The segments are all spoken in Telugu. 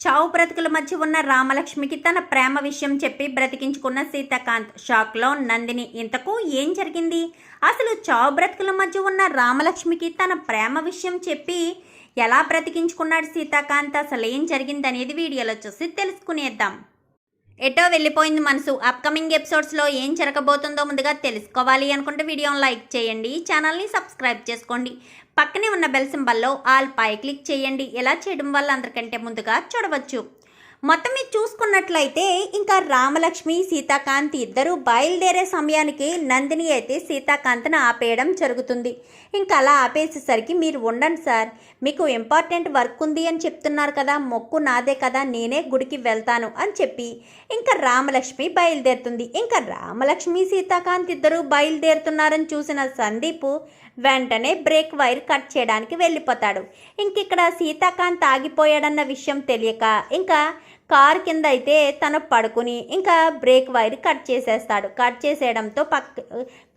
చావు బ్రతుకుల మధ్య ఉన్న రామలక్ష్మికి తన ప్రేమ విషయం చెప్పి బ్రతికించుకున్న సీతాకాంత్ షాక్లో నందిని ఇంతకు ఏం జరిగింది? అసలు చావు బ్రతుకుల మధ్య ఉన్న రామలక్ష్మికి తన ప్రేమ విషయం చెప్పి ఎలా బ్రతికించుకున్నాడు సీతాకాంత్? అసలు ఏం జరిగింది అనేది వీడియోలో చూసి తెలుసుకునేద్దాం. ఎటో వెళ్ళిపోయింది మనసు. అప్కమింగ్ ఎపిసోడ్స్లో ఏం జరగబోతుందో ముందుగా తెలుసుకోవాలి అనుకుంటే వీడియోని లైక్ చేయండి ఛానల్ని సబ్స్క్రైబ్ చేసుకోండి. పక్కనే ఉన్న బెల్ సింబల్లో ఆల్ పై క్లిక్ చేయండి. ఇలా చేయడం వల్ల అందరికంటే ముందుగా చూడవచ్చు. మొత్తం మీరు చూసుకున్నట్లయితే ఇంకా రామలక్ష్మి సీతాకాంత్ ఇద్దరు బయలుదేరే సమయానికి నందిని అయితే సీతాకాంత్ను ఆపేయడం జరుగుతుంది. ఇంకా అలా ఆపేసేసరికి మీరు ఉండండి సార్. మీకు ఇంపార్టెంట్ వర్క్ ఉంది అని చెప్తున్నారు కదా. మొక్కు నాదే కదా. నేనే గుడికి వెళ్తాను అని చెప్పి ఇంకా రామలక్ష్మి బయలుదేరుతుంది. ఇంకా రామలక్ష్మి సీతాకాంత్ ఇద్దరు బయలుదేరుతున్నారని చూసిన సందీప్ వెంటనే బ్రేక్ వైర్ కట్ చేయడానికి వెళ్ళిపోతాడు. ఇంక ఇక్కడ సీతాకాంత్ ఆగిపోయాడన్న విషయం తెలియక ఇంకా కార్ కింద అయితే తను పడుకుని ఇంకా బ్రేక్ వైర్ కట్ చేసేస్తాడు. కట్ చేసేయడంతో పక్క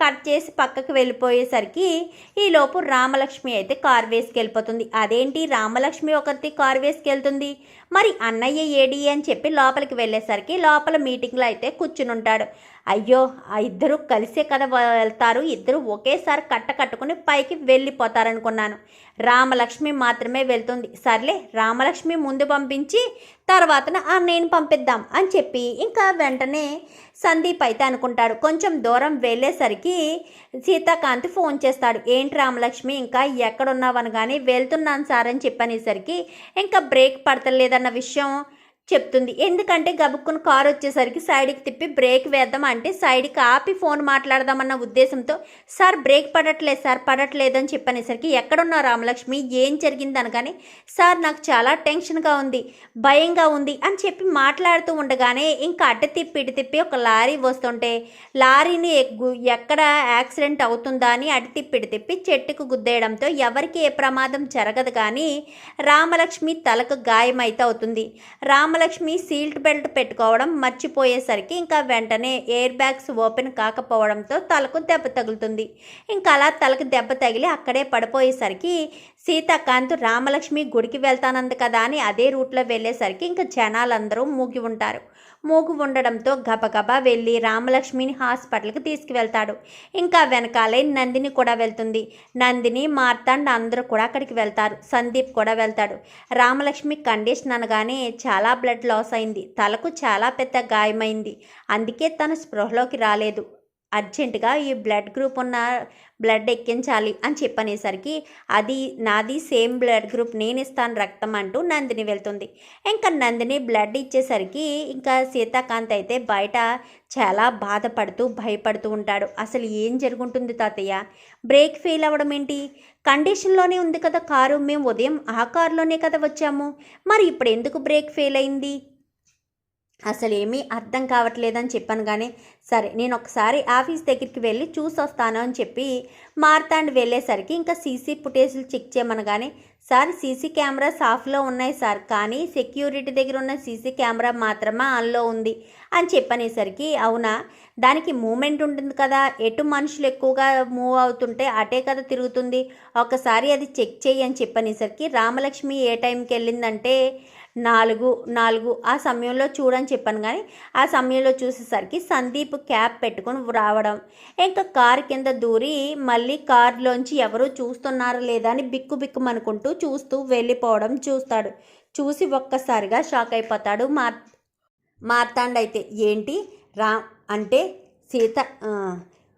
కట్ చేసి పక్కకు వెళ్ళిపోయేసరికి ఈలోపు రామలక్ష్మి అయితే కార్ వేసుకెళ్ళిపోతుంది. అదేంటి? రామలక్ష్మి ఒకరిది కార్ వేసుకెళ్తుంది. మరి అన్నయ్య ఏడి అని చెప్పి లోపలికి వెళ్ళేసరికి లోపల మీటింగ్లో అయితే కూర్చుని ఉంటాడు అయ్యో ఆ ఇద్దరు కలిసే కదా వెళ్తారు. ఇద్దరు ఒకేసారి కట్ట కట్టుకుని పైకి వెళ్ళిపోతారనుకున్నాను. రామలక్ష్మి మాత్రమే వెళ్తుంది. సర్లే రామలక్ష్మి ముందు పంపించి తర్వాతన అన్నయ్యని నేను పంపిద్దాం అని చెప్పి ఇంకా వెంటనే సందీప్ అయితే అనుకుంటాడు. కొంచెం దూరం వెళ్ళేసరికి సీతాకాంత్ ఫోన్ చేస్తాడు. ఏంటి రామలక్ష్మి ఇంకా ఎక్కడున్నావని వెళ్తున్నాను సార్ అని చెప్పనేసరికి ఇంకా బ్రేక్ అన్న విషయం చెప్తుంది. ఎందుకంటే గబుక్కుని కారు వచ్చేసరికి సైడ్కి తిప్పి బ్రేక్ వేద్దాం అంటే సైడ్కి ఆపి ఫోన్ మాట్లాడదామన్న ఉద్దేశంతో సార్ బ్రేక్ పడట్లేదు సార్ పడట్లేదు అని చెప్పనేసరికి ఎక్కడున్నా రామలక్ష్మి? ఏం జరిగింది? అనగానే సార్ నాకు చాలా టెన్షన్గా ఉంది భయంగా ఉంది అని చెప్పి మాట్లాడుతూ ఉండగానే ఇంకా అడ్డ తిప్పి ఇటు తిప్పి ఒక లారీ వస్తుంటే లారీని ఎగ్గు- ఎక్కడ యాక్సిడెంట్ అవుతుందా అని అటు తిప్పి ఇటు తిప్పి చెట్టుకు గుద్దేయడంతో ఎవరికి ఏ ప్రమాదం జరగదు కానీ రామలక్ష్మి తలకు గాయమైతే అవుతుంది. రామలక్ష్మి సీల్ట్ బెల్ట్ పెట్టుకోవడం మర్చిపోయేసరికి ఇంకా వెంటనే ఎయిర్ బ్యాగ్స్ ఓపెన్ కాకపోవడంతో తలకు దెబ్బ తగులుతుంది. ఇంకా అలా తలకు దెబ్బ తగిలి అక్కడే పడిపోయేసరికి సీతాకాంత్ రామలక్ష్మి గుడికి వెళ్తానంది కదా అని అదే రూట్లో వెళ్ళేసరికి ఇంకా జనాలందరూ మూగి ఉంటారు. మూగు ఉండడంతో గబగబా వెళ్ళి రామలక్ష్మిని హాస్పిటల్కి తీసుకువెళ్తాడు. ఇంకా వెనకాలే నందిని కూడా వెళ్తుంది. నందిని మార్తాండ్ అందరూ కూడా అక్కడికి వెళ్తారు. సందీప్ కూడా వెళ్తాడు. రామలక్ష్మి కండిషన్ అనగానే చాలా బ్లడ్ లాస్ అయింది. తలకు చాలా పెద్ద గాయమైంది. అందుకే తను స్పృహలోకి రాలేదు. అర్జెంటుగా ఈ బ్లడ్ గ్రూప్ ఉన్న బ్లడ్ ఎక్కించాలి అని చెప్పనేసరికి అది నాది సేమ్ బ్లడ్ గ్రూప్ నేను ఇస్తాను రక్తం అంటూ నందిని వెళ్తుంది. ఇంకా నందిని బ్లడ్ ఇచ్చేసరికి ఇంకా సీతాకాంత్ అయితే బయట చాలా బాధపడుతూ భయపడుతూ ఉంటాడు. అసలు ఏం జరుగుంటుంది తాతయ్య? బ్రేక్ ఫెయిల్ అవ్వడం ఏంటి? కండిషన్లోనే ఉంది కదా కారు మేము ఉదయం ఆ కారులోనే కదా వచ్చాము. మరి ఇప్పుడు ఎందుకు బ్రేక్ ఫెయిల్ అయింది? అసలు ఏమీ అర్థం కావట్లేదని చెప్పాను కానీ సరే నేను ఒకసారి ఆఫీస్ దగ్గరికి వెళ్ళి చూసి వస్తాను అని చెప్పి మార్తాండ్ వెళ్ళేసరికి ఇంకా సీసీ ఫుటేజ్లు చెక్ చేయమనగానే సార్ సీసీ కెమెరాస్ ఆఫ్లో ఉన్నాయి సార్ కానీ సెక్యూరిటీ దగ్గర ఉన్న సీసీ కెమెరా మాత్రమే ఆన్లో ఉంది అని చెప్పనేసరికి అవునా? దానికి మూమెంట్ ఉంటుంది కదా ఎటు మనుషులు ఎక్కువగా మూవ్ అవుతుంటే అటే కదా తిరుగుతుంది ఒకసారి అది చెక్ చేయి అని చెప్పనేసరికి రామలక్ష్మి ఏ టైంకి వెళ్ళిందంటే నాలుగు నాలుగు. ఆ సమయంలో చూడని చెప్పాను కానీ ఆ సమయంలో చూసేసరికి సందీప్ క్యాప్ పెట్టుకొని రావడం. ఇంకా కారు కింద దూరి మళ్ళీ కారులోంచి ఎవరు చూస్తున్నారా లేదా అని బిక్కు బిక్కుమనుకుంటూ చూస్తూ వెళ్ళిపోవడం చూస్తాడు. చూసి ఒక్కసారిగా షాక్ అయిపోతాడు మార్ మార్తాండైతే. ఏంటి? రా అంటే సీత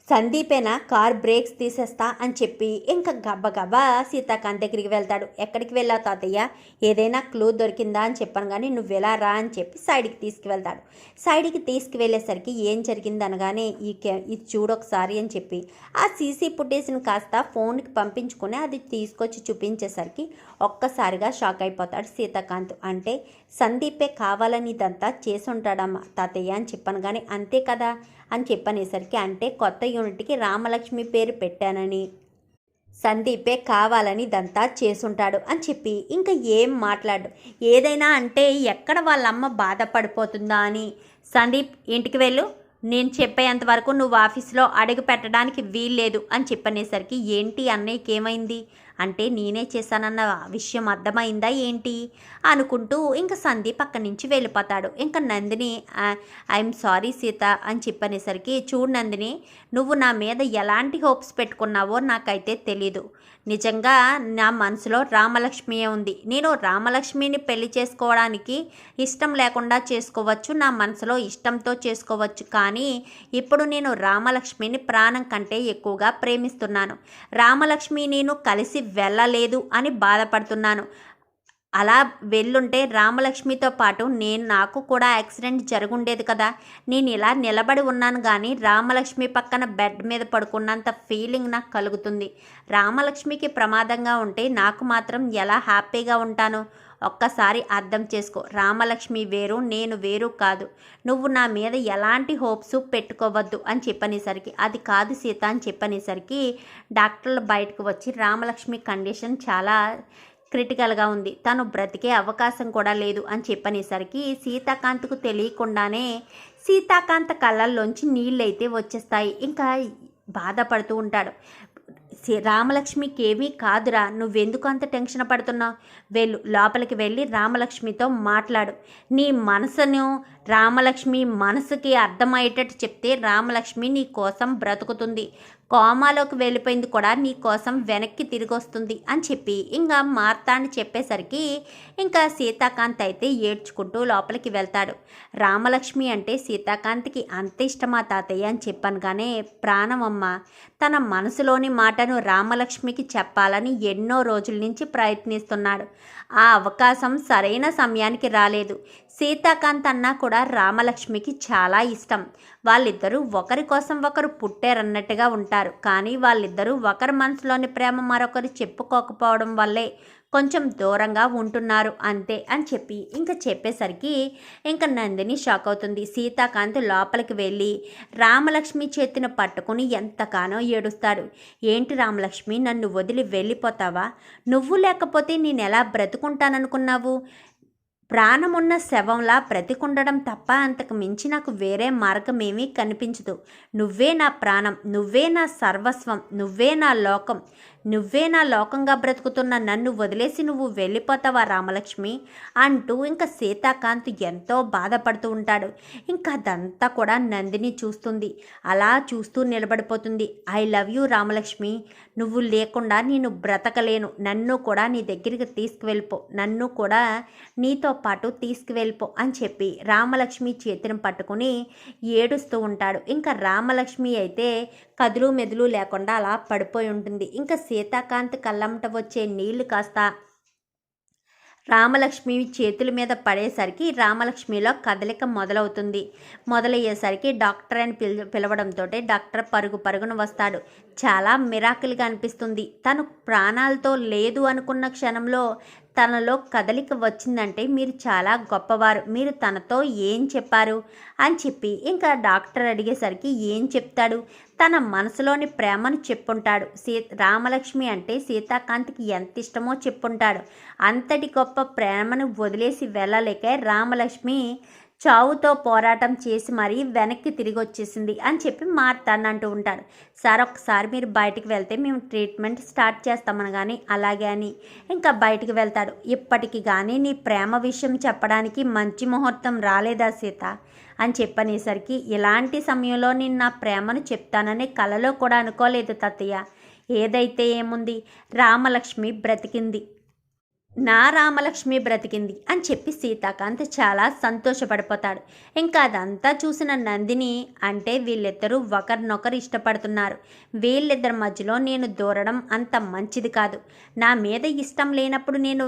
సందీపేనా కార్ బ్రేక్స్ తీసేస్తా అని చెప్పి ఇంకా గబ్బగబ్బా సీతాకాంత్ దగ్గరికి వెళ్తాడు. ఎక్కడికి వెళ్ళావు తాతయ్య? ఏదైనా క్లూ దొరికిందా అని చెప్పాను కానీ నువ్వు ఎలా రా అని చెప్పి సైడ్కి తీసుకువెళ్తాడు. సైడ్కి తీసుకువెళ్ళేసరికి ఏం జరిగింది అనగానే ఈ కె ఇది చూడొకసారి అని చెప్పి ఆ సీసీ ఫుటేజ్ని కాస్త ఫోన్కి పంపించుకుని అది తీసుకొచ్చి చూపించేసరికి ఒక్కసారిగా షాక్ అయిపోతాడు సీతాకాంత్. అంటే సందీపే కావాలని ఇదంతా చేసి ఉంటాడమ్మా తాతయ్య అని చెప్పాను కానీ అంతే కదా? అని చెప్పనేసరికి అంటే కొత్త యూనిట్కి రామలక్ష్మి పేరు పెట్టానని సందీపే కావాలని ఇదంతా చేసుంటాడు అని చెప్పి ఇంకా ఏం మాట్లాడు ఏదైనా అంటే ఎక్కడ వాళ్ళమ్మ బాధపడిపోతుందా అని సందీప్ ఇంటికి వెళ్ళు నేను చెప్పేంత వరకు నువ్వు ఆఫీస్లో అడుగు పెట్టడానికి వీల్లేదు అని చెప్పనేసరికి ఏంటి అన్నయ్యకి ఏమైంది? అంటే నేనే చేశానన్న విషయం అర్థమైందా ఏంటి? అనుకుంటూ ఇంకా సందీప్ అక్కడి నుంచి వెళ్ళిపోతాడు. ఇంకా నందిని ఐఎమ్ సారీ సీత అని చెప్పనేసరికి చూడు నందిని నువ్వు నా మీద ఎలాంటి హోప్స్ పెట్టుకున్నావో నాకైతే తెలీదు. నిజంగా నా మనసులో రామలక్ష్మియే ఉంది? నేను రామలక్ష్మిని పెళ్ళి చేసుకోవడానికి ఇష్టం లేకుండా చేసుకోవచ్చు నా మనసులో ఇష్టంతో చేసుకోవచ్చు. కానీ ఇప్పుడు నేను రామలక్ష్మిని ప్రాణం కంటే ఎక్కువగా ప్రేమిస్తున్నాను. రామలక్ష్మి నేను కలిసి వెళ్ళలేదు అని బాధపడుతున్నాను. అలా వెళ్ళుంటే రామలక్ష్మితో పాటు నేను నాకు కూడా యాక్సిడెంట్ జరుగుండేది కదా. నేను ఇలా నిలబడి ఉన్నాను కానీ రామలక్ష్మి పక్కన బెడ్ మీద పడుకున్నంత ఫీలింగ్ నాకు కలుగుతుంది. రామలక్ష్మికి ప్రమాదంగా ఉంటే నాకు మాత్రం ఎలా హ్యాపీగా ఉంటాను? ఒక్కసారి అర్థం చేసుకో. రామలక్ష్మి వేరు నేను వేరు కాదు. నువ్వు నా మీద ఎలాంటి హోప్స్ పెట్టుకోవద్దు అని చెప్పనేసరికి అది కాదు సీత అని చెప్పనేసరికి డాక్టర్లు బయటకు వచ్చి రామలక్ష్మి కండిషన్ చాలా క్రిటికల్గా ఉంది. తను బ్రతికే అవకాశం కూడా లేదు అని చెప్పనేసరికి సీతాకాంత్కు తెలియకుండానే సీతాకాంత కళ్ళల్లోంచి నీళ్ళైతే వచ్చేస్తాయి. ఇంకా బాధపడుతూ ఉంటాడు. రామలక్ష్మికి ఏమీ కాదురా నువ్వెందుకు అంత టెన్షన్ పడుతున్నావు? వెళ్ళు లోపలికి వెళ్ళి రామలక్ష్మితో మాట్లాడు. నీ మనసును రామలక్ష్మి మనసుకి అర్థమయ్యేటట్టు చెప్తే రామలక్ష్మి నీ కోసం బ్రతుకుతుంది. కోమాలోకి వెళ్ళిపోయింది కూడా నీకోసం వెనక్కి తిరిగి వస్తుంది అని చెప్పి ఇంకా మార్తాన్ని చెప్పేసరికి ఇంకా సీతాకాంత్ అయితే ఏడ్చుకుంటూ లోపలికి వెళ్తాడు. రామలక్ష్మి అంటే సీతాకాంత్కి అంత ఇష్టమా తాతయ్య అని చెప్పనుగానే ప్రాణమమ్మ తన మనసులోని మాటను రామలక్ష్మికి చెప్పాలని ఎన్నో రోజుల నుంచి ప్రయత్నిస్తున్నాడు. ఆ అవకాశం సరైన సమయానికి రాలేదు. సీతాకాంత్ అన్నా కూడా రామలక్ష్మికి చాలా ఇష్టం. వాళ్ళిద్దరూ ఒకరి కోసం ఒకరు పుట్టారన్నట్టుగా ఉంటారు. కానీ వాళ్ళిద్దరూ ఒకరి మనసులోని ప్రేమ మరొకరు చెప్పుకోకపోవడం వల్లే కొంచెం దూరంగా ఉంటున్నారు. అంతే అని చెప్పి ఇంకా చెప్పేసరికి ఇంకా నందిని షాక్ అవుతుంది. సీతాకాంత్ లోపలికి వెళ్ళి రామలక్ష్మి చేతిని పట్టుకుని ఎంతగానో ఏడుస్తాడు ఏంటి రామలక్ష్మి నన్ను వదిలి వెళ్ళిపోతావా? నువ్వు లేకపోతే నేను ఎలా బ్రతుకుంటాననుకున్నావు? ప్రాణమున్న శవంలా బ్రతికుండడం తప్ప అంతకు మించి నాకు వేరే మార్గమేమీ కనిపించదు. నువ్వే నా ప్రాణం నువ్వే నా సర్వస్వం నువ్వే నా లోకం నువ్వే నా లోకంగా బ్రతుకుతున్న నన్ను వదిలేసి నువ్వు వెళ్ళిపోతావా రామలక్ష్మి? అంటూ ఇంకా సీతాకాంత్ ఎంతో బాధపడుతూ ఉంటాడు. ఇంకా అదంతా కూడా నందిని చూస్తుంది. అలా చూస్తూ నిలబడిపోతుంది. I love you Ramalakshmi. నువ్వు లేకుండా నేను బ్రతకలేను. నన్ను కూడా నీ దగ్గరికి తీసుకువెళ్ళిపో. నన్ను కూడా నీతో పాటు తీసుకువెళ్ళిపో అని చెప్పి రామలక్ష్మి చేతిని పట్టుకుని ఏడుస్తూ ఉంటాడు. ఇంకా రామలక్ష్మి అయితే కదులు మెదులు లేకుండా అలా పడిపోయి ఉంటుంది. ఇంకా సీతాకాంత్ కళ్ళంట వచ్చే నీళ్ళు కాస్త రామలక్ష్మి చేతుల మీద పడేసరికి రామలక్ష్మిలో కదలిక మొదలవుతుంది. మొదలయ్యేసరికి డాక్టర్ అని పిల పిలవడంతో డాక్టర్ పరుగు పరుగున వస్తాడు. చాలా మిరాకిల్గా అనిపిస్తుంది. తను ప్రాణాలతో లేదు అనుకున్న క్షణంలో తనలో కదలిక వచ్చిందంటే మీరు చాలా గొప్పవారు. మీరు తనతో ఏం చెప్పారు? అని చెప్పి ఇంకా డాక్టర్ అడిగేసరికి ఏం చెప్తాడు? తన మనసులోని ప్రేమను చెప్పుంటాడు. సీ రామలక్ష్మి అంటే సీతాకాంత్కి ఎంత ఇష్టమో చెప్పుంటాడు. అంతటి గొప్ప ప్రేమను వదిలేసి వెళ్ళలేక రామలక్ష్మి చావుతో పోరాటం చేసి మరీ వెనక్కి తిరిగి వచ్చేసింది అని చెప్పి మారుతాను అంటూ ఉంటాడు సార్ ఒకసారి మీరు బయటికి వెళ్తే మేము ట్రీట్మెంట్ స్టార్ట్ చేస్తామని కానీ అలాగే అని ఇంకా బయటికి వెళ్తాడు. ఇప్పటికి కానీ నీ ప్రేమ విషయం చెప్పడానికి మంచి ముహూర్తం రాలేదా సీత? అని చెప్పనేసరికి ఇలాంటి సమయంలో నేను నా ప్రేమను చెప్తానని కలలో కూడా అనుకోలేదు తాతయ్య. ఏదైతే ఏముంది? రామలక్ష్మి బ్రతికింది. నా రామలక్ష్మి బ్రతికింది అని చెప్పి సీతాకాంత్ చాలా సంతోషపడిపోతాడు. ఇంకా అదంతా చూసిన నందిని అంటే వీళ్ళిద్దరూ ఒకరినొకరు ఇష్టపడుతున్నారు. వీళ్ళిద్దరి మధ్యలో నేను దూరడం అంత మంచిది కాదు. నా మీద ఇష్టం లేనప్పుడు నేను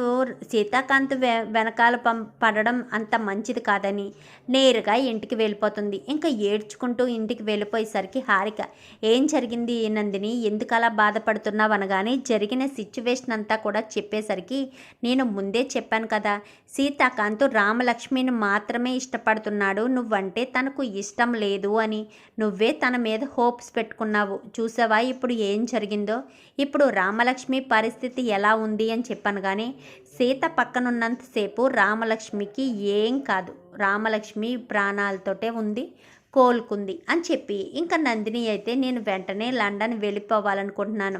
సీతాకాంత్ వెనకాల పం పడడం అంత మంచిది కాదని నేరుగా ఇంటికి వెళ్ళిపోతుంది. ఇంకా ఏడ్చుకుంటూ ఇంటికి వెళ్ళిపోయేసరికి హారిక ఏం జరిగింది నందిని? ఎందుకు అలా బాధపడుతున్నావు? అనగానే జరిగిన సిచ్యువేషన్ అంతా కూడా చెప్పేసరికి నేను ముందే చెప్పాను కదా సీతాకాంత్ రామలక్ష్మిని మాత్రమే ఇష్టపడుతున్నాడు నువ్వంటే తనకు ఇష్టం లేదు అని. నువ్వే తన మీద హోప్స్ పెట్టుకున్నావు. చూసావా ఇప్పుడు ఏం జరిగిందో? ఇప్పుడు రామలక్ష్మి పరిస్థితి ఎలా ఉంది అని చెప్పాను కానీ సీత పక్కనున్నంతసేపు రామలక్ష్మికి ఏం కాదు. రామలక్ష్మి ప్రాణాలతోటే ఉంది కోలుకుంది అని చెప్పి. ఇంకా నందిని అయితే నేను వెంటనే లండన్ వెళ్ళిపోవాలనుకుంటున్నాను.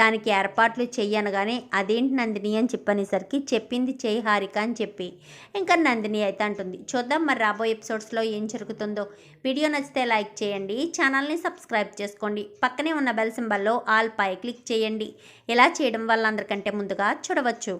దానికి ఏర్పాట్లు చెయ్యనగానే అదేంటి నందిని అని చెప్పనేసరికి చెప్పింది చేయి హారిక అని చెప్పి. ఇంకా నందిని అయితే అంటుంది చూద్దాం మరి రాబోయే ఎపిసోడ్స్లో ఏం జరుగుతుందో. వీడియో నచ్చితే లైక్ చేయండి ఛానల్ని సబ్స్క్రైబ్ చేసుకోండి. పక్కనే ఉన్న బెల్ సింబల్లో ఆల్ పై క్లిక్ చేయండి. ఇలా చేయడం వల్ల అందరికంటే ముందుగా చూడవచ్చు.